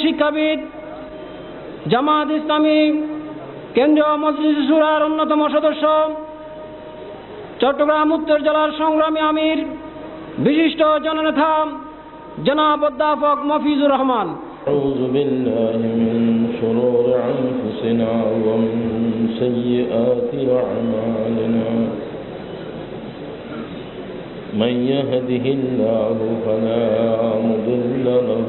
শিক্ষাবিদ জামাত ইসলামী কেন্দ্রীয় মজলিস সুরার অন্যতম সদস্য চট্টগ্রাম উত্তর জেলার সংগ্রামী আমির বিশিষ্ট জননেতা জনাব অধ্যাপক মফিজুর রহমান أعوذ بالله من شرور أنفسنا ومن سيئات أعمالنا من يهده الله فلا مضل له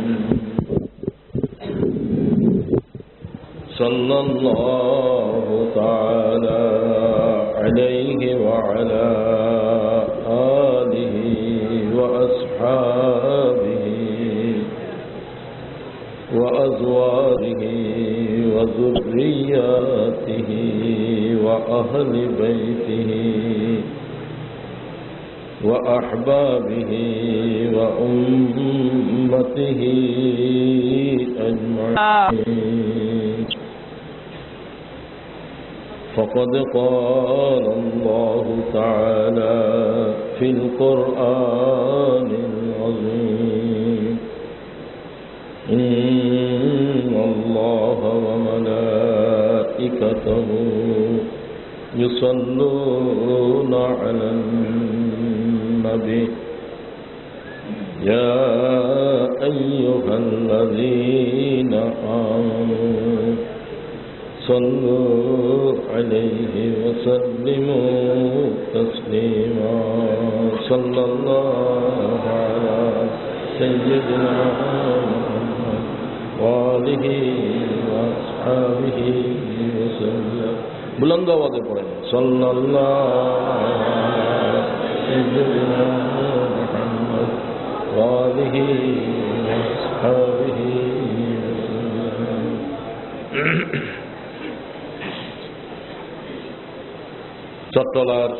صلى الله تعالى عليه وعلى آله وأصحابه وأزواجه وذرياته وأهل بيته وأحبابه وأمته فقد قال الله تعالى في القرآن العظيم. إن الله وملائكته يصلون على النبي. يا أيها الذين آمنوا صلوا عليه وسلموا تسليما. صلى الله على سيدنا محمد وآله وأصحابه وسلم. بلند آواز پڑھیں. صلی اللہ سیدنا محمد وآله وأصحابه وسلم. চট্টলার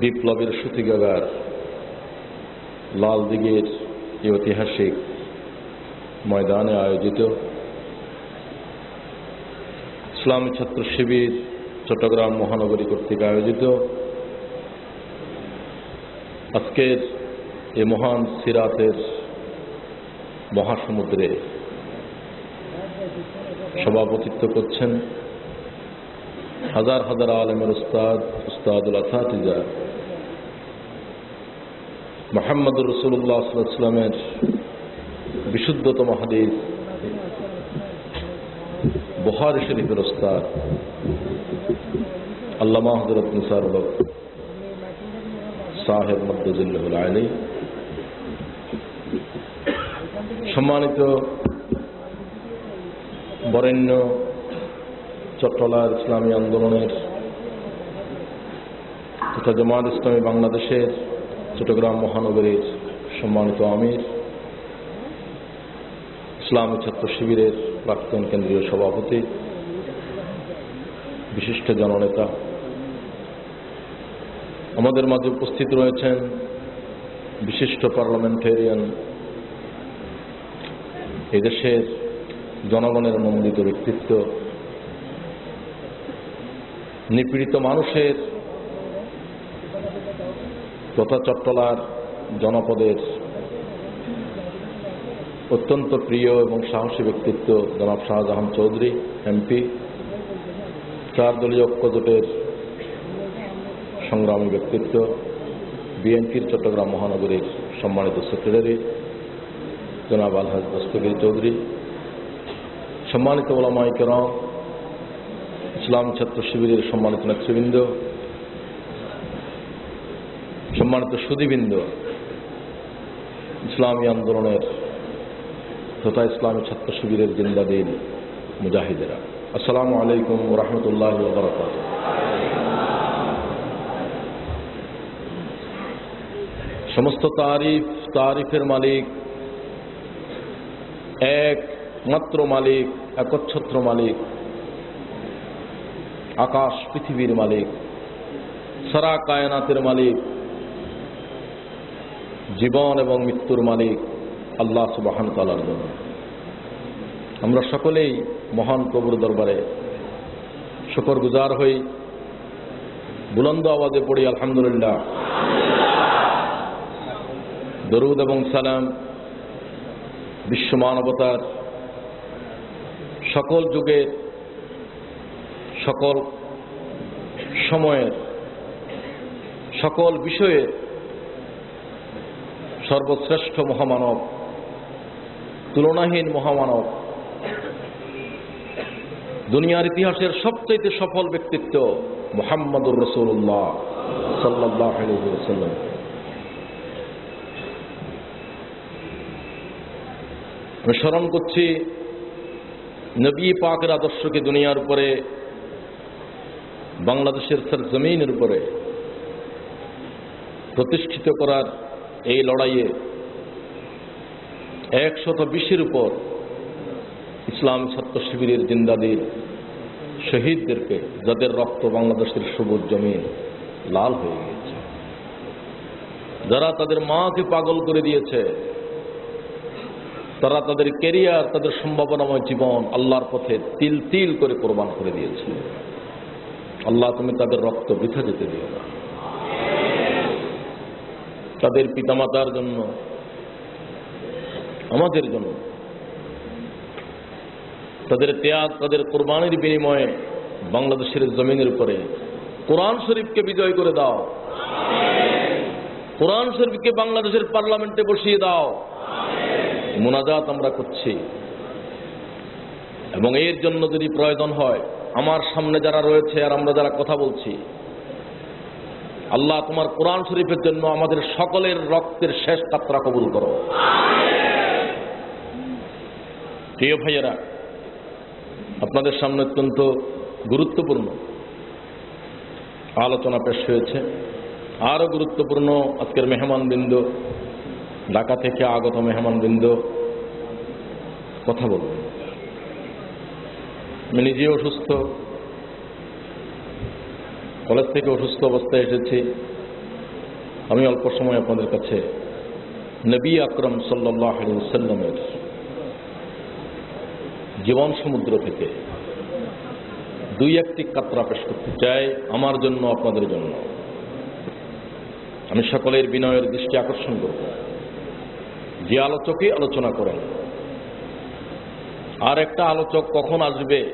বিপ্লবের সুতিগাগার লাল দিঘির এই ঐতিহাসিক ময়দানে আয়োজিত ইসলামী ছাত্র শিবির চট্টগ্রাম মহানগরী কর্তৃক আয়োজিত। আজকের এ মহান সিরাতের মহাসমুদ্রে সভাপতিত্ব করছেন হাজার হাজার আলমের উস্তাদ, উস্তাদুল আসাতিজা মোহাম্মদুর রসুল্লাহ সাল্লামের বিশুদ্ধতম হাদিস বহার শরীফের উস্তাদ, আল্লামা হজরত নিসার হক সাহেব মদ্দুল্লাহুল আলী। সম্মানিত বরেণ্য চট্টলার ইসলামী আন্দোলনের তথা জামাত ইসলামী বাংলাদেশের চট্টগ্রাম মহানগরীর সম্মানিত আমির, ইসলামী ছাত্র শিবিরের প্রাক্তন কেন্দ্রীয় সভাপতি, বিশিষ্ট জননেতা। আমাদের মাঝে উপস্থিত রয়েছেন বিশিষ্ট পার্লামেন্টেরিয়ান এদেশের জনগণের অনুমোদিত ব্যক্তিত্ব নিপীড়িত মানুষের তথা চট্টলার জনপদের অত্যন্ত প্রিয় এবং সাহসী ব্যক্তিত্ব জনাব শাহজাহান চৌধুরী, এমপি, চার দলীয় ঐক্যজোটের সংগ্রামী ব্যক্তিত্ব, বিএনপির চট্টগ্রাম মহানগরীর সম্মানিত সেক্রেটারি, জনাব আলহাজ দস্তগির চৌধুরী, সম্মানিত ওলামাই কেরাম ইসলাম ছাত্র শিবিরের সম্মানিত নেতৃবৃন্দ, সম্মানিত সুদীবৃন্দ, ইসলামী আন্দোলনের তথা ইসলামী ছাত্র শিবিরের জিন্দাদিন মুজাহিদেরা। আসসালামু আলাইকুম রহমতুল্লাহ বরকাত সমস্ত তারিফ, তারিফের মালিক এক মাত্র মালিক, একচ্ছত্র মালিক আকাশ পৃথিবীর মালিক, সারা কায়নাতের মালিক, জীবন এবং মৃত্যুর মালিক আল্লাহ সুবাহান তালার জন্য। আমরা সকলেই মহান প্রভুর দরবারে শকর গুজার হই, বুলন্দ আওয়াজে পড়ি, আলহামদুলিল্লাহ। দরুদ এবং সালাম বিশ্ব মানবতার সকল যুগের সকল সময়ের, সকল বিষয়ে সর্বশ্রেষ্ঠ মহামানব, তুলনাহীন মহামানব, দুনিয়ার ইতিহাসের সবচাইতে সফল ব্যক্তিত্ব মোহাম্মদুর রসুল্লাহ সাল্লাহ আমি স্মরণ করছি, নবী পাকের আদর্শকে দুনিয়ার উপরে বাংলাদেশের জমিনের উপরে প্রতিষ্ঠিত করার এই লড়াইয়ে একশত বিশের উপর ইসলাম ছাত্র শিবিরের জিন্দাদির শহীদদেরকে, যাদের রক্ত বাংলাদেশের সবুজ জমিন লাল হয়ে গিয়েছে, যারা তাদের মাকে পাগল করে দিয়েছে, তারা তাদের কেরিয়ার তাদের সম্ভাবনাময় জীবন আল্লাহর পথে তিল তিল করে কোরবান করে দিয়েছে। আল্লাহ, তুমি তাদের রক্ত বৃথা যেতে দিও না। তাদের পিতামাতার জন্য, আমাদের জন্য, তাদের ত্যাগ, তাদের কোরবানির বিনিময়ে বাংলাদেশের জমিনের উপরে কোরআন শরীফকে বিজয় করে দাও। কোরআন শরীফকে বাংলাদেশের পার্লামেন্টে বসিয়ে দাও। মোনাজাত আমরা করছি। এবং এর জন্য যদি প্রয়োজন হয় আমার সামনে যারা রয়েছে আর আমরা যারা কথা বলছি, আল্লাহ তোমার কোরআন শরীফের জন্য আমাদের সকলের রক্তের শেষ কাত্রা কবুল করো। প্রিয় ভাইয়েরা, আপনাদের সামনে অত্যন্ত গুরুত্বপূর্ণ আলোচনা পেশ হয়েছে। আরও গুরুত্বপূর্ণ আজকের মেহমানবৃন্দ, ঢাকা থেকে আগত মেহমানবৃন্দ, কথা বলব আমি নিজে অসুস্থ। কলেজ থেকে অসুস্থ অবস্থায় এসেছি। আমি অল্প সময় আপনাদের কাছে নবী আকরম সাল্লাহ সাল্লামের জীবন সমুদ্র থেকে দুই একটি কাতরা পেশ করতে চাই আমার জন্য, আপনাদের জন্য। আমি সকলের বিনয়ের দৃষ্টি আকর্ষণ করব। যে আলোচকই আলোচনা করেন আর একটা আলোচক কখন আসবে?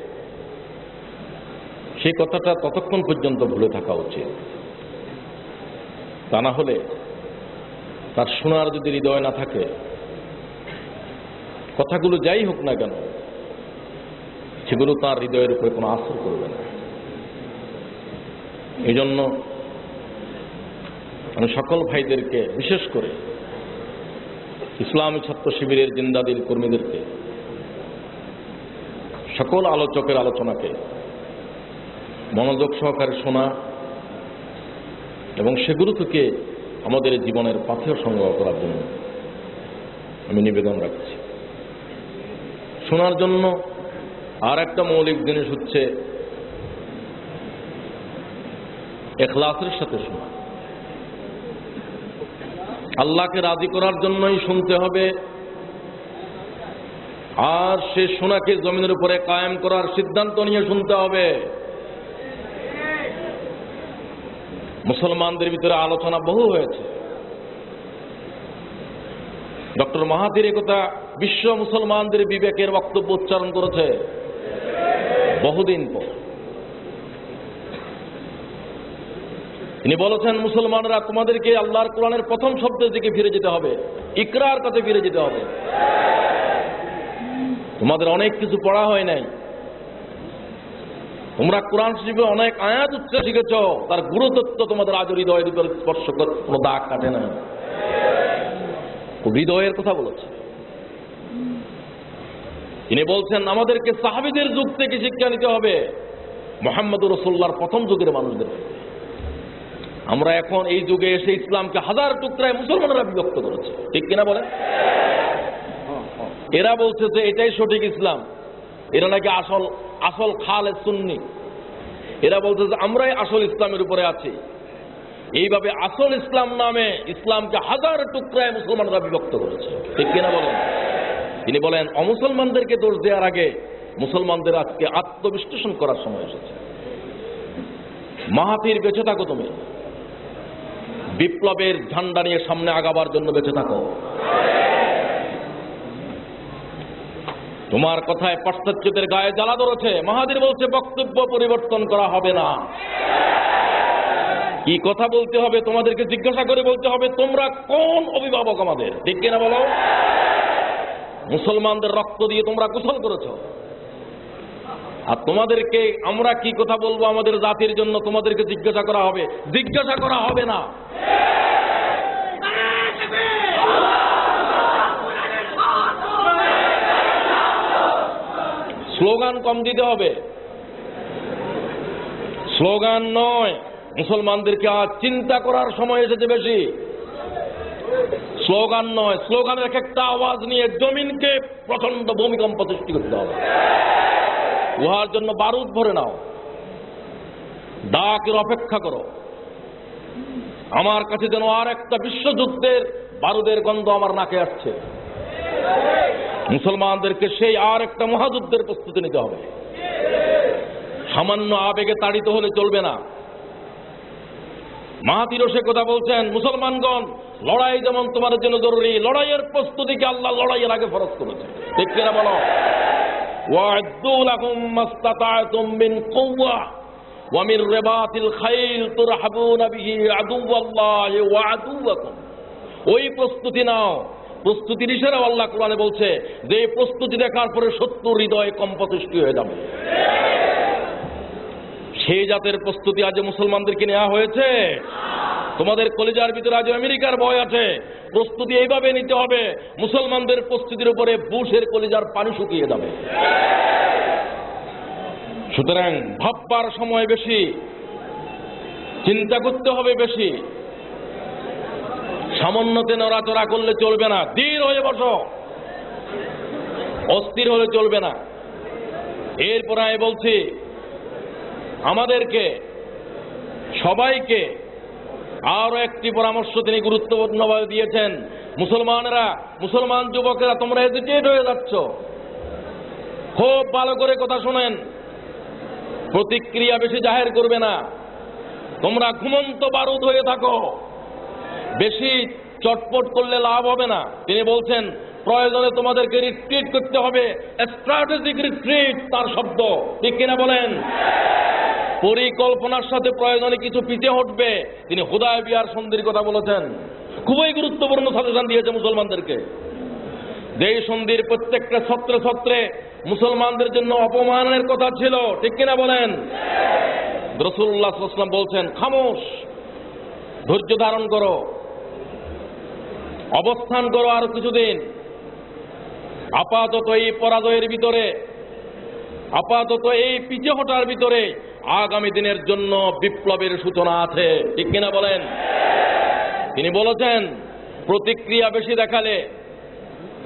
সেই কথাটা ততক্ষণ পর্যন্ত ভুলে থাকা উচিত। তা না হলে তার শোনার যদি হৃদয় না থাকে, কথাগুলো যাই হোক না কেন, সেগুলো তার হৃদয়ের উপরে কোনো আসর করবে না। এই জন্য আমি সকল ভাইদেরকে, বিশেষ করে ইসলামী ছাত্র শিবিরের জিন্দাদিল কর্মীদেরকে সকল আলোচকের আলোচনাকে মনোযোগ সহকারে শোনা এবং সেগুলো থেকে আমাদের জীবনের পাথেয় সংগ্রহ করার জন্য আমি নিবেদন রাখছি। শোনার জন্য আর একটা মৌলিক জিনিস হচ্ছে এখলাসের সাথে শোনা। আল্লাহকে রাজি করার জন্যই শুনতে হবে আর সে শোনাকে জমিনের উপরে কায়েম করার সিদ্ধান্ত নিয়ে শুনতে হবে। মুসলমানদের ভিতরে আলোচনা বহু হয়েছে। ডক্টর মাহাতির একথা বিশ্ব মুসলমানদের বিবেকের বক্তব্য উচ্চারণ করেছে বহুদিন পর। তিনি বলেছেন, মুসলমানরা তোমাদেরকে আল্লাহর কোরআনের প্রথম শব্দের দিকে ফিরে যেতে হবে, ইকরার কাছে ফিরে যেতে হবে। তোমাদের অনেক কিছু পড়া হয় নাই। তোমরা কোরআন শরীফে অনেক আয়াত উচ্চ শিখেছ, তার গুরুত্ব তোমাদের আজ হৃদয়ের ভিতরে স্পর্শ কোনো দাগ কাটে না। হৃদয়ের কথা বলেছে। তিনি বলছেন, আমাদেরকে সাহাবিদের যুগ থেকে শিক্ষা নিতে হবে মোহাম্মদ রসোল্লার প্রথম যুগের মানুষদের। আমরা এখন এই যুগে এসে ইসলামকে হাজার টুকরায় মুসলমানরা বিভক্ত করেছে। ঠিক কিনা বলেন? এরা বলছে যে এটাই সঠিক ইসলাম। এরা নাকি আসল আসল খালে সুন্নি। এরা বলছে যে আমরাই আসল ইসলামের উপরে আছি। এইভাবে আসল ইসলাম নামে ইসলামকে হাজার টুকরায় মুসলমানরা বিভক্ত করেছে। ঠিক কিনা বলেন? তিনি বলেন, অমুসলমানদেরকে দোষ দেওয়ার আগে মুসলমানদের আজকে আত্মবিশ্লেষণ করার সময় এসেছে। মাহাতির বেঁচে থাকো তুমি। বিপ্লবের ঝান্ডা নিয়ে সামনে আগাবার জন্য বেঁচে থাকো। তোমার কথায় পাশ্চাত্যদের গায়ে জ্বালা ধরেছে। মাহাদির বলছে, বক্তব্য পরিবর্তন করা হবে না। কি কথা বলতে হবে, তোমাদেরকে জিজ্ঞাসা করে বলতে হবে, তোমরা কোন অভিভাবক আমাদের? ঠিক কিনা বলো? মুসলমানদের রক্ত দিয়ে তোমরা কুশল করেছ। আর তোমাদেরকে আমরা কি কথা বলব আমাদের জাতির জন্য তোমাদেরকে জিজ্ঞাসা করা হবে। জিজ্ঞাসা করা হবে না। স্লোগান কম দিতে হবে। স্লোগান নয়, মুসলমানদেরকে আজ চিন্তা করার সময় এসেছে বেশি। স্লোগান নয়, স্লোগানের এক একটা আওয়াজ নিয়ে জমিনকে প্রচণ্ড ভূমিকম্প সৃষ্টি করতে হবে। উহার জন্য বারুদ ভরে নাও। ডাকের অপেক্ষা করো। আমার কাছে যেন আর একটা বিশ্বযুদ্ধের বারুদের গন্ধ আমার নাকে আসছে। মুসলমানদেরকে সেই আর একটা মহাযুদ্ধের প্রস্তুতি নিতে হবে সামান্য আবেগে তাড়িত হলে চলবে না মাহাতিরও সে কথা বলছেন মুসলমানগণ লড়াই যেমন তোমাদের জন্য জরুরি লড়াইয়ের প্রস্তুতিকে আল্লাহ লড়াইয়ের আগে ফরজ করেছে ঠিক কিনা বলো وَأَعِدُّوا لَهُم مَّا اسْتَطَعْتُم مِّن قُوَّةٍ وَمِن رِّبَاطِ الْخَيْلِ تُرْهَبُونَ بِهِ عَدُوَّ اللَّهِ وَعَدُوَّكُمْ ওই প্রস্তুতি নাও প্রস্তুতির ইশারাও আল্লাহ কোরআনে বলছে, যে প্রস্তুতি দেখার পরে সত্য হৃদয়ে কম্প সৃষ্টি হয়ে যাবে। সেই জাতের প্রস্তুতি আজ মুসলমানদেরকে নেওয়া হয়েছে। তোমাদের কলেজার ভিতরে আজ আমেরিকার ভয় আছে। প্রস্তুতি এইভাবে নিতে হবে, মুসলমানদের প্রস্তুতির উপরে বুশের কলেজার পানি শুকিয়ে যাবে। সুতরাং ভাববার সময় বেশি, চিন্তা করতে হবে বেশি। সামান্যতে নড়াচড়া করলে চলবে না। ধীর হয়ে বসো। অস্থির হলে চলবে না। এরপর আমি বলছি, আমাদেরকে, সবাইকে আরও একটি পরামর্শ তিনি গুরুত্বপূর্ণভাবে দিয়েছেন। মুসলমানেরা, মুসলমান যুবকেরা, তোমরা এজিটেট হয়ে যাচ্ছ। খুব ভালো করে কথা শোনেন। প্রতিক্রিয়া বেশি জাহের করবে না। তোমরা ঘুমন্ত বারুদ হয়ে থাকো। বেশি চটপট করলে লাভ হবে না। তিনি বলছেন, প্রয়োজনে তোমাদেরকে রিট্রিট করতে হবে। স্ট্র্যাটেজিক রিট্রিট তার শব্দ। ঠিক কিনা বলেন? পরিকল্পনার সাথে প্রয়োজনে কিছু পিছিয়ে হটবে। তিনি হুদায় বিহার সন্ধির কথা বলেছেন। খুবই গুরুত্বপূর্ণ সাজেশন দিয়েছে মুসলমানদেরকে। যে সন্ধির প্রত্যেকটা ছত্রে ছত্রে মুসলমানদের জন্য অপমানের কথা ছিল, ঠিক কিনা বলেন? রসুল্লাহ বলছেন, খামোশ, ধৈর্য ধারণ করো। অবস্থান করো আরও কিছুদিন। আপাতত এই পরাজয়ের ভিতরে, আপাতত এই পিছিয়ে হটার ভিতরে আগামী দিনের জন্য বিপ্লবের সূচনা আছে। ঠিক কিনা বলেন? তিনি বলেছেন, প্রতিক্রিয়া বেশি দেখালে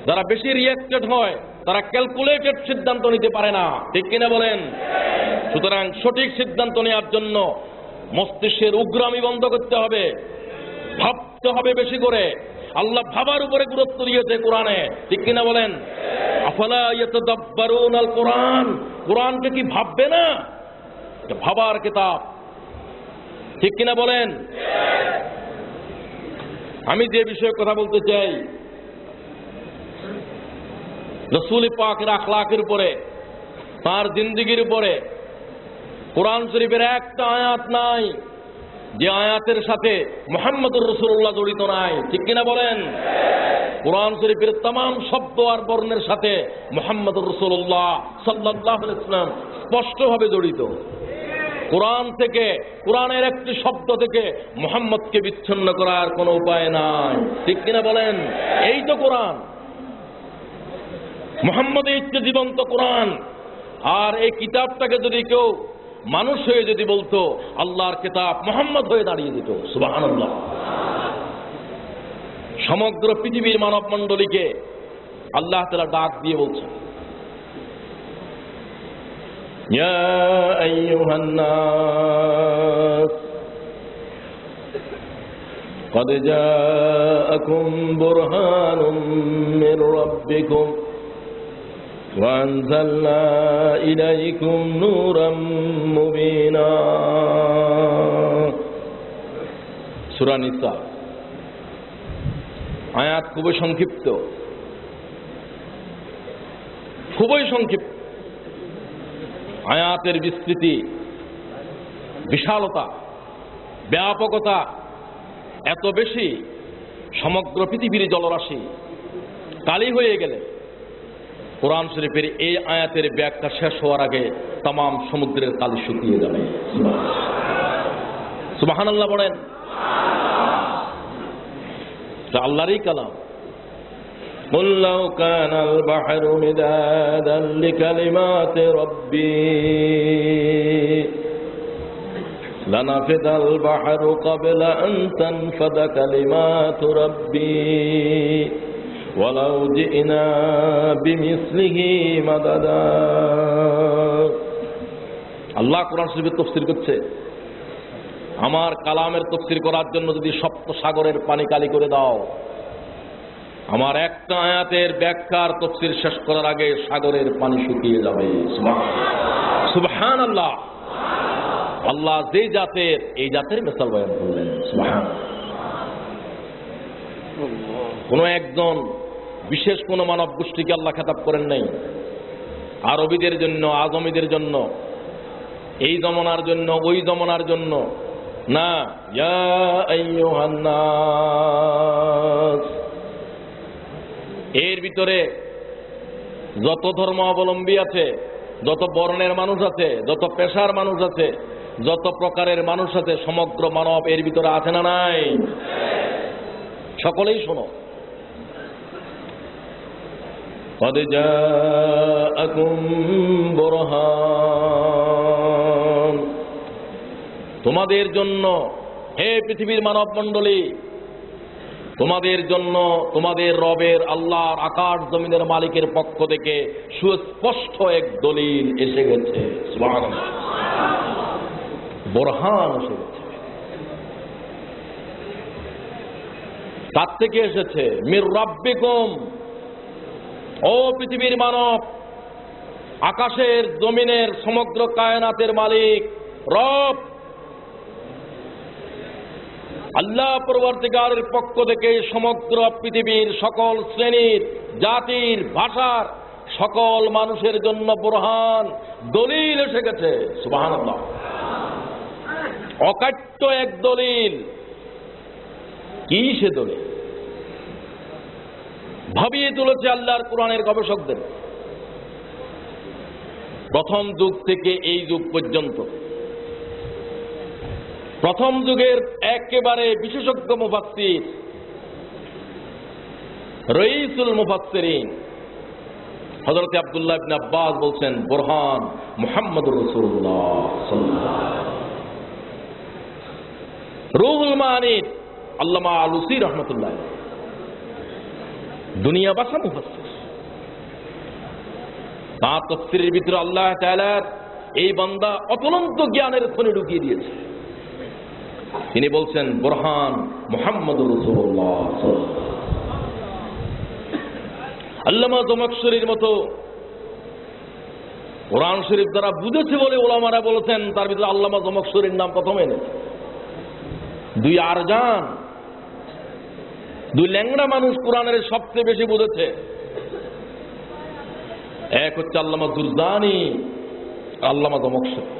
যারা বেশি রিয়েক্টেড হয়, তারা ক্যালকুলেটেড সিদ্ধান্ত নিতে পারে না। ঠিক কিনা বলেন? সুতরাং সঠিক সিদ্ধান্ত নেওয়ার জন্য মস্তিষ্কের উগ্রামি বন্ধ করতে হবে। ভাবতে হবে বেশি করে। আল্লাহ ভাবার উপরে গুরুত্ব দিয়েছে কোরআনে। ঠিক কিনা বলেন? কোরআন। কোরআনকে কি ভাববে না? ভাবার কিতাব। ঠিক কিনা বলেন? আমি যে বিষয়ে কথা বলতে চাই, রসুল পাকের আখলাকের উপরে, তার জিন্দিগির উপরে, কোরআন শরীফের একটা আয়াত নাই। যে আয়াতের সাথে মোহাম্মদুর রসুল্লাহ জড়িত নাই, ঠিক কিনা বলেন? কোরআন শরীফের তাম শব্দ আর বর্ণের সাথে মোহাম্মদুর রসুল্লাহ সাল্লাহ ইসলাম স্পষ্টভাবে জড়িত। কোরআন থেকে, কোরআনের একটি শব্দ থেকে মোহাম্মদকে বিচ্ছিন্ন করার কোনো উপায় নাই, ঠিক কিনা বলেন? এই তো কোরআন। মোহাম্মদ হচ্ছে জীবন্ত কোরআন, আর এই কিতাবটাকে যদি কেউ মানুষ হয়ে যদি বলতো আল্লাহর কেতাব মোহাম্মদ হয়ে দাঁড়িয়ে দিত সুবহানাল্লাহ সমগ্র পৃথিবীর মানব মণ্ডলীকে আল্লাহ তালা ডাক দিয়ে বলছেন يا أيها الناس قد جاءكم برهان من ربكم وأنزلنا إليكم نورا مبينا سورة নিসা আয়াত খুবই সংক্ষিপ্ত খুবই সংক্ষিপ্ত আয়াতের বিস্তৃতি বিশালতা ব্যাপকতা এত বেশি সমগ্র পৃথিবীর জলরাশি কালি হয়ে গেলে কোরআন শরীফের এই আয়াতের ব্যাখ্যা শেষ হওয়ার আগে তাম সমুদ্রের কালি শুকিয়ে যাবে সুবাহান আল্লাহ বলেন এটা আল্লাহরই কালাম قل لو كان البحر مدادا لكلمات ربي لنفد البحر قبل أن تنفد كلمات ربي ولو جئنا بمثله مددا আল্লাহ কোরআন শরীফের তফসির করছে আমার কালামের তফসির করার জন্য যদি সপ্ত সাগরের পানি কালি করে দাও আমার একটা আয়াতের ব্যাখ্যার তফসির শেষ করার আগে সাগরের পানি শুকিয়ে যাবে সুবহান আল্লাহ আল্লাহ যে জাতের এই জাতের মেসাল বয়ান করলেন সুবহান কোন একজন বিশেষ কোনো মানব গোষ্ঠীকে আল্লাহ খেতাব করেন নাই। আরবিদের জন্য, আজমিদের জন্য, এই জমনার জন্য, ওই জমনার জন্য। না এর ভিতরে যত ধর্ম অবলম্বী আছে, যত বর্ণের মানুষ আছে, যত পেশার মানুষ আছে, যত প্রকারের মানুষ আছে, সমগ্র মানব এর ভিতরে আছে না নাই? সকলেই শোনো। قد جاءكم برهان তোমাদের জন্য হে পৃথিবীর মানব মণ্ডলী তোমাদের জন্য তোমাদের রবের আল্লাহর আকাশ জমিনের মালিকের পক্ষ থেকে সুস্পষ্ট এক দলিল এসে গেছে সুবহানাল্লাহ। বোরহান এসে গেছে তার থেকে এসেছে মির রব্বিকুম ও পৃথিবীর মানব, আকাশের জমিনের সমগ্র কায়নাতের মালিক, রব। আল্লাহ পরবর্তীকারের পক্ষ থেকে সমগ্র পৃথিবীর সকল শ্রেণির, জাতির, ভাষার সকল মানুষের জন্য বুরহান, দলিল এসে গেছে। অকাট্য এক দলিল। কি সে দলিল? ভাবিয়ে তুলেছে আল্লাহর কোরআনের গবেষকদের। প্রথম যুগ থেকে এই যুগ পর্যন্ত। প্রথম যুগের একেবারে বিশেষজ্ঞ মুফাসসির রইসুল মুফাসসিরিন। হযরত আবদুল্লাহ ইবনে আব্বাস বলছেন, বুরহান মোহাম্মদ রাসূলুল্লাহ রুহুল মানিদ আল্লামা আলুসি রহমতুল্লাহ দুনিয়া বাসা মুফাসসির তার তফসিরের ভিতরে আল্লাহ এই বান্দা অতলন্ত জ্ঞানের খনি ঢুকিয়ে দিয়েছে। তিনি বলছেন, বোরহান মোহাম্মদ রসুল্লাহ আল্লামা জমকশরীর মতো কোরআন শরীফ দ্বারা বুঝেছে বলে ওলামারা বলেছেন, তার ভিতরে আল্লামা জমকশরীর নাম প্রথমে এনেছে। দুই আর যান দুই ল্যাংড়া মানুষ কোরআনের সবচেয়ে বেশি বুঝেছে। এক হচ্ছে আল্লামা দুরদানি আল্লামা জমকশরী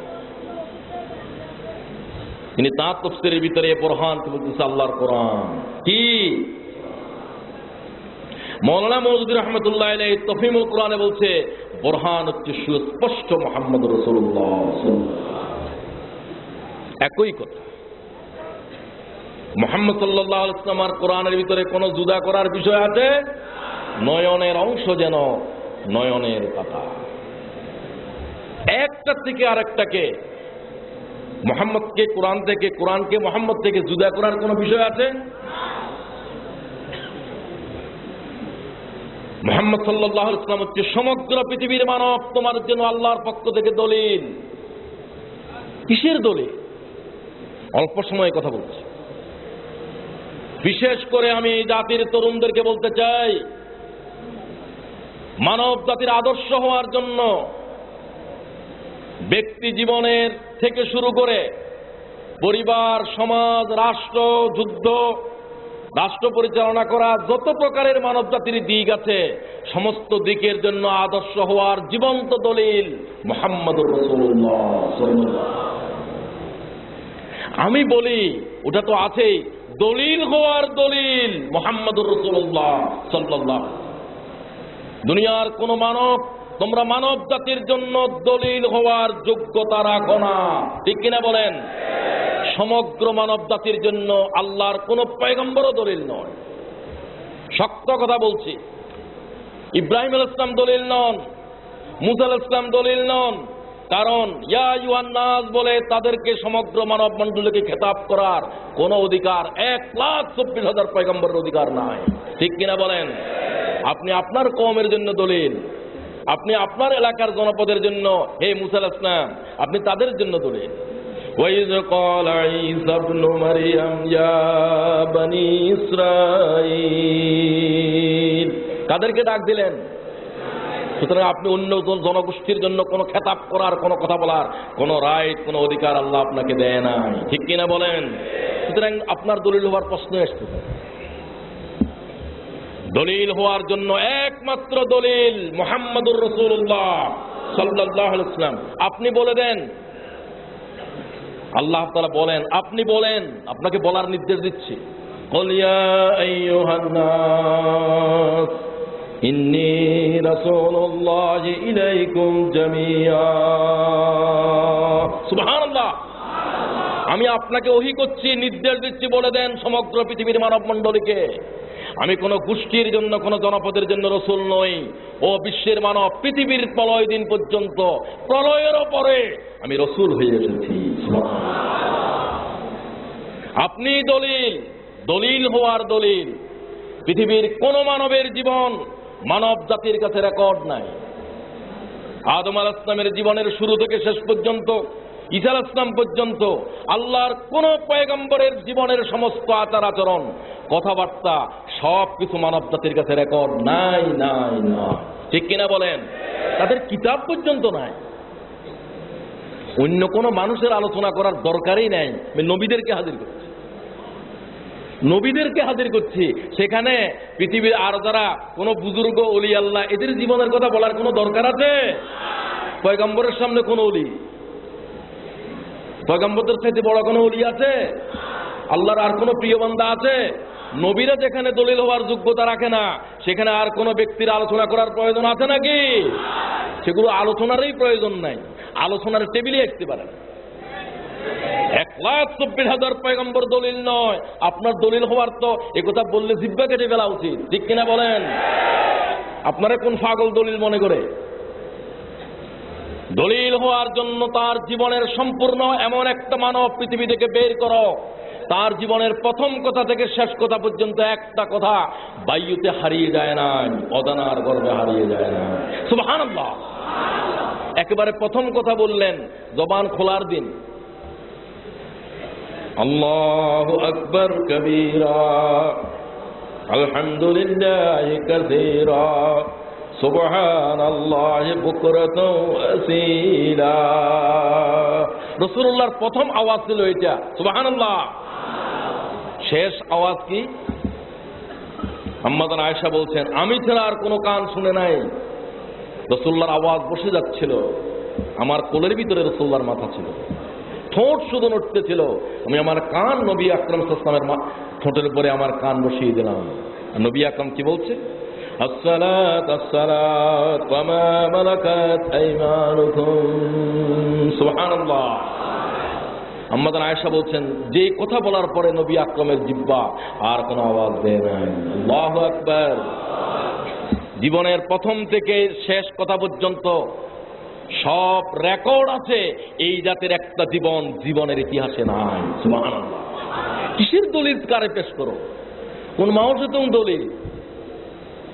তিনি তাঁর তফসিরের ভিতরে বোরহান বলতেছে আল্লাহর কোরআন। কি? মৌলানা মৌজুদুর রহমতুল্লাহ তফিমুল কোরআনে বলছে, বোরহান হচ্ছে সুস্পষ্ট মোহাম্মদ রসুল্লাহ একই কথা। মোহাম্মদ সাল্লাহ ইসলামার কোরআনের ভিতরে কোনো জুদা করার বিষয় আছে? নয়নের অংশ যেন নয়নের কথা একটা থেকে আরেকটাকে, মোহাম্মদকে কোরআন থেকে, কোরআনকে মোহাম্মদ থেকে জুদা করার কোনো বিষয় আছে? মোহাম্মদ সাল্লাহ ইসলাম হচ্ছে সমগ্র পৃথিবীর মানব, তোমার জন্য আল্লাহর পক্ষ থেকে দলিল। কিসের দলিল? অল্প সময়ে কথা বলছি। বিশেষ করে আমি জাতির তরুণদেরকে বলতে চাই, মানব জাতির আদর্শ হওয়ার জন্য ব্যক্তি জীবনের থেকে শুরু করে পরিবার, সমাজ, রাষ্ট্র, যুদ্ধ, রাষ্ট্র পরিচালনা করা যত প্রকারের মানব জাতির দিক আছে, সমস্ত দিকের জন্য আদর্শ হওয়ার জীবন্ত দলিল মোহাম্মদ আমি বলি, ওটা তো আছেই দলিল হওয়ার দলিল মোহাম্মদুর রসুল্লাহ সাল্লাহ দুনিয়ার কোন মানব, তোমরা মানব জাতির জন্য দলিল হওয়ার যোগ্যতা রাখো না। ঠিক কিনা বলেন? সমগ্র মানব জাতির জন্য আল্লাহর কোন পয়গম্বরও দলিল নয়। শক্ত কথা বলছি। ইব্রাহিম আল ইসলাম দলিল নন মুসাল ইসলাম দলিল নন কারণ ইয়া ইউহান নাস বলে তাদেরকে সমগ্র মানব মণ্ডলীকে খেতাব করার কোন অধিকার এক লাখ চব্বিশ হাজার পয়গম্বরের অধিকার নাই ঠিক কিনা বলেন আপনি আপনার কমের জন্য দলিল আপনি আপনার এলাকার জনপদের জন্য হে মুসাল ইসলাম আপনি তাদের জন্য দলিল وإذ قال عيسى ابن مريم يا بني إسرائيل কাদেরকে ডাক দিলেন সুতরাং আপনি অন্য জনগোষ্ঠীর জন্য কোন খেতাব করার, কোনো কথা বলার, কোনো রাইট, কোনো অধিকার আল্লাহ আপনাকে দেয় নাই। ঠিক কিনা বলেন? সুতরাং আপনার দলিল হওয়ার প্রশ্ন এসছে। দলিল হওয়ার জন্য একমাত্র দলিল মোহাম্মদুর রসুল্লাহ সাল্লাহ ইসলাম আপনি বলে দেন। আল্লাহ তারা বলেন, আপনি বলেন, আপনাকে বলার নির্দেশ দিচ্ছি। কলিয়া إني رسول الله إليكم جميعا سبحان الله আমি আপনাকে ওহি করছি নির্দেশ দিচ্ছি বলে দেন সমগ্র পৃথিবীর মানব মণ্ডলীকে আমি কোন গোষ্ঠীর জন্য কোন জনপদের জন্য রসুল নই ও বিশ্বের মানব পৃথিবীর প্রলয় দিন পর্যন্ত প্রলয়েরও পরে আমি রসুল হয়ে এসেছি আপনি দলিল দলিল হওয়ার দলিল পৃথিবীর কোন মানবের জীবন মানব জাতির কাছে রেকর্ড নাই। আদম আল ইসলামের জীবনের শুরু থেকে শেষ পর্যন্ত, ঈসা আল ইসলাম পর্যন্ত আল্লাহর কোন পয়গম্বরের জীবনের সমস্ত আচার আচরণ, কথাবার্তা, সব কিছু মানব জাতির কাছে রেকর্ড নাই নাই না ঠিক কিনা বলেন? তাদের কিতাব পর্যন্ত নাই। অন্য কোনো মানুষের আলোচনা করার দরকারই নাই। নবীদেরকে হাজির করছি। নবীদেরকে হাজির করছি। সেখানে পৃথিবীর আর যারা কোনো বুজুর্গ, অলি, আল্লাহ, এদের জীবনের কথা বলার কোনো দরকার আছে? পয়গম্বরের সামনে কোন অলি? পয়গম্বরদের চাইতে বড় কোনো অলি আছে? আল্লাহর আর কোনো প্রিয় বান্দা আছে? নবীরা যেখানে দলিল হওয়ার যোগ্যতা রাখে না, সেখানে আর কোনো ব্যক্তির আলোচনা করার প্রয়োজন আছে নাকি? সেগুলো আলোচনারই প্রয়োজন নাই। আলোচনার টেবিলে আসতে পারে চব্বিশ হাজার পয়গম্বর দলিল নয়। আপনার দলিল হওয়ার তো একথা বললে জিব্বা কেটে ফেলা উচিত। ঠিক কিনা বলেন? আপনারা কোন পাগল দলিল মনে করে? দলিল হওয়ার জন্য তার জীবনের সম্পূর্ণ এমন একটা মানব পৃথিবী থেকে বের করো। তার জীবনের প্রথম কথা থেকে শেষ কথা পর্যন্ত একটা কথা বায়ুতে হারিয়ে যায় না, অদানার গর্বে হারিয়ে যায় না। সুবহানাল্লাহ। একেবারে প্রথম কথা বললেন, জবান খোলার দিন। আল্লাহু আকবার কবীরা। আলহামদুলিল্লাহ কাসীরা। সুবহানাল্লাহি বুকরাতাও আসীলা। রাসূলুল্লাহর প্রথম আওয়াজ ছিল এটা সুবহানাল্লাহ। শেষ আওয়াজ কি? আম্মাদান আয়েশা বলছেন, আমি ছাড়া আর কোনো কান শুনে নাই। রসুল্লার আওয়াজ বসে যাচ্ছিল। আমার কোলের ভিতরে রসুল্লার মাথা ছিল। ঠোঁট শুধু নড়তেছিল। আমি আমার কান নবী আকরম সালামের ঠোঁটের উপরে আমার কান বসিয়ে দিলাম। নবী আকরম কি বলছে? আম্মাদান আয়েশা বলছেন, যে কথা বলার পরে নবী আকরমের জিব্বা আর কোনো আওয়াজ দেয় আকবার। জীবনের প্রথম থেকে শেষ কথা পর্যন্ত সব রেকর্ড আছে, এই জাতের একটা জীবন জীবনের ইতিহাসে নাই। কিসের দলিল? কারে পেশ করো? কোন মাওসেতুং দলিল?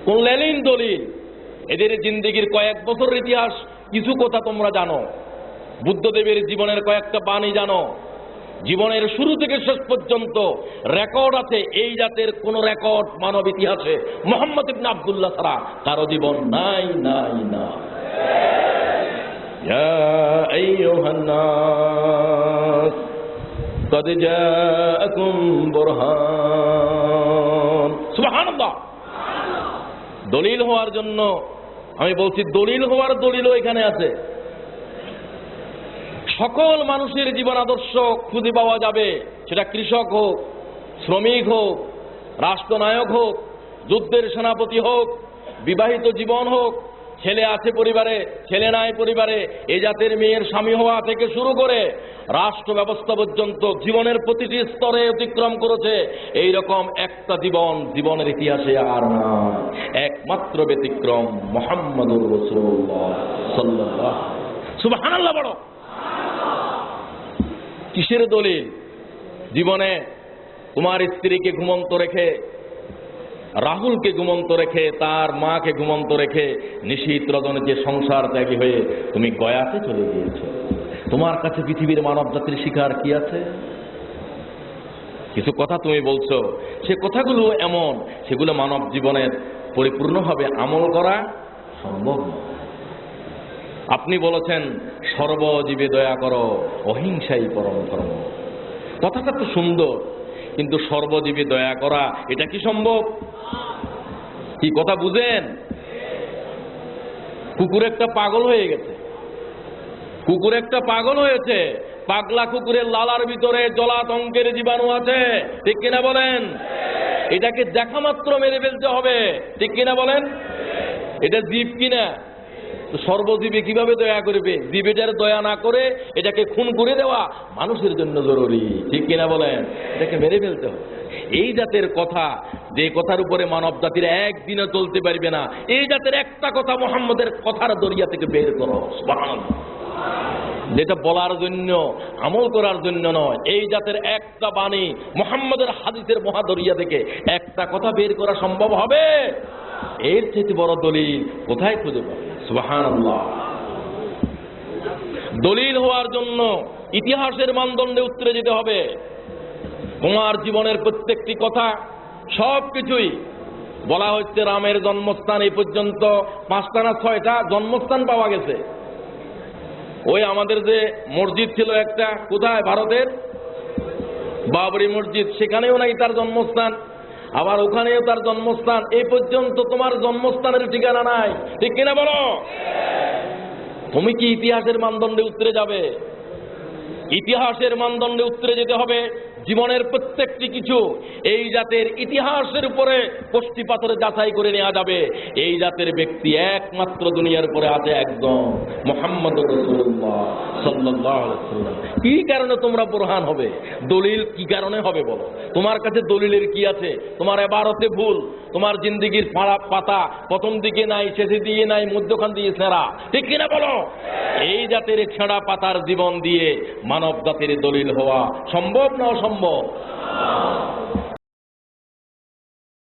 কোন লেলিন দলিল? এদের জিন্দিগির কয়েক বছরের ইতিহাস, কিছু কথা তোমরা জানো। বুদ্ধদেবের জীবনের কয়েকটা বাণী জানো। জীবনের শুরু থেকে শেষ পর্যন্ত রেকর্ড আছে, এই জাতের কোন রেকর্ড মানব ইতিহাসে মোহাম্মদ ইবনে আব্দুল্লাহ ছাড়া কারও জীবন নাই নাই না يا أيها الناس قد جاءكم برهان سبحان الله দলিল হওয়ার জন্য আমি বলছি দলিল হওয়ার দলিলও এখানে আছে সকল মানুষের জীবন আদর্শ খুঁজে পাওয়া যাবে সেটা কৃষক হোক শ্রমিক হোক রাষ্ট্রনায়ক হোক যুদ্ধের সেনাপতি হোক বিবাহিত জীবন হোক ছেলে আছে পরিবারে, ছেলে নাই পরিবারে, এ জাতের মেয়ের স্বামী হওয়া থেকে শুরু করে রাষ্ট্র ব্যবস্থা পর্যন্ত জীবনের প্রতিটি স্তরে অতিক্রম করেছে। এই রকম একটা জীবন জীবনের ইতিহাসে আর না একমাত্র ব্যতিক্রম মোহাম্মদুর রসুল্লাহ বড় কিসের দলিল? জীবনে তোমার স্ত্রীকে ঘুমন্ত রেখে রাহুলকে ঘুমন্ত রেখে, তার মাকে ঘুমন্ত রেখে নিশীত রজনে যে সংসার ত্যাগী হয়ে তুমি গয়াতে চলে গিয়েছো। তোমার কাছে পৃথিবীর মানব জাতির শিকার কি আছে? কিছু কথা তুমি বলছো, সে কথাগুলো এমন, সেগুলো মানব জীবনের পরিপূর্ণভাবে আমল করা সম্ভব আপনি বলেছেন, সর্বজীবে দয়া করো, অহিংসাই পরম ধর্ম। কথাটা তো সুন্দর। কিন্তু সর্বজীবে দয়া করা, এটা কি সম্ভব? কি কথা বুঝেন? কুকুর একটা পাগল হয়ে গেছে। কুকুর একটা পাগল হয়েছে। পাগলা কুকুরের লালার ভিতরে জলাতঙ্কের জীবাণু আছে। ঠিক কিনা বলেন? এটাকে দেখা মাত্র মেরে ফেলতে হবে। ঠিক কিনা বলেন? এটা জীব কিনা? সর্বজীবে কীভাবে দয়া করবে? জীবেটার দয়া না করে এটাকে খুন করে দেওয়া মানুষের জন্য জরুরি। ঠিক কিনা বলেন? এটাকে মেরে ফেলতে হবে। এই জাতের কথা, যে কথার উপরে মানব জাতির একদিনও চলতে পারবে না। এই জাতের একটা কথা মোহাম্মদের কথার দরিয়া থেকে বের করো। যেটা বলার জন্য, আমল করার জন্য নয়। এই জাতের একটা বাণী মোহাম্মদের হাদিসের মহাদরিয়া থেকে একটা কথা বের করা সম্ভব হবে? এর চেয়ে বড় দলিল কোথায় খুঁজে পাবে? দলিল হওয়ার জন্য ইতিহাসের মানদণ্ডে উত্তরে যেতে হবে। তোমার জীবনের প্রত্যেকটি কথা, সব কিছুই বলা হচ্ছে রামের জন্মস্থান এই পর্যন্ত। পাঁচটা না ছয়টা জন্মস্থান পাওয়া গেছে। ওই আমাদের যে মসজিদ ছিল একটা, কোথায়? ভারতের? বাবরি মসজিদ, সেখানেও নাকি তার জন্মস্থান। আবার ওখানেও তার জন্মস্থান। এই পর্যন্ত তোমার জন্মস্থানের ঠিকানা নাই। ঠিক কিনা বলো? তুমি কি ইতিহাসের মানদণ্ডে উত্তরে যাবে? ইতিহাসের মানদণ্ডে উত্তরে যেতে হবে। জীবনের প্রত্যেকটি কিছু এই জাতের ইতিহাসের উপরে কষ্টি পাথরে যাচাই করে নেওয়া যাবে। এই জাতের ব্যক্তি একমাত্র দুনিয়ার উপরে আছে একদম মোহাম্মদ। কি কারণে তোমরা প্রধান হবে? দলিল কি কারণে হবে বলো? তোমার কাছে দলিলের কি আছে? তোমার এবারতে ভুল, তোমার জিন্দিগির পাতা প্রথম দিকে নাই, শেষে দিয়ে নাই, মধ্যখান দিয়ে সেরা। ঠিক কিনা বলো? এই জাতের ছেঁড়া পাতার জীবন দিয়ে মানব জাতির দলিল হওয়া সম্ভব না অসম্ভব? 好好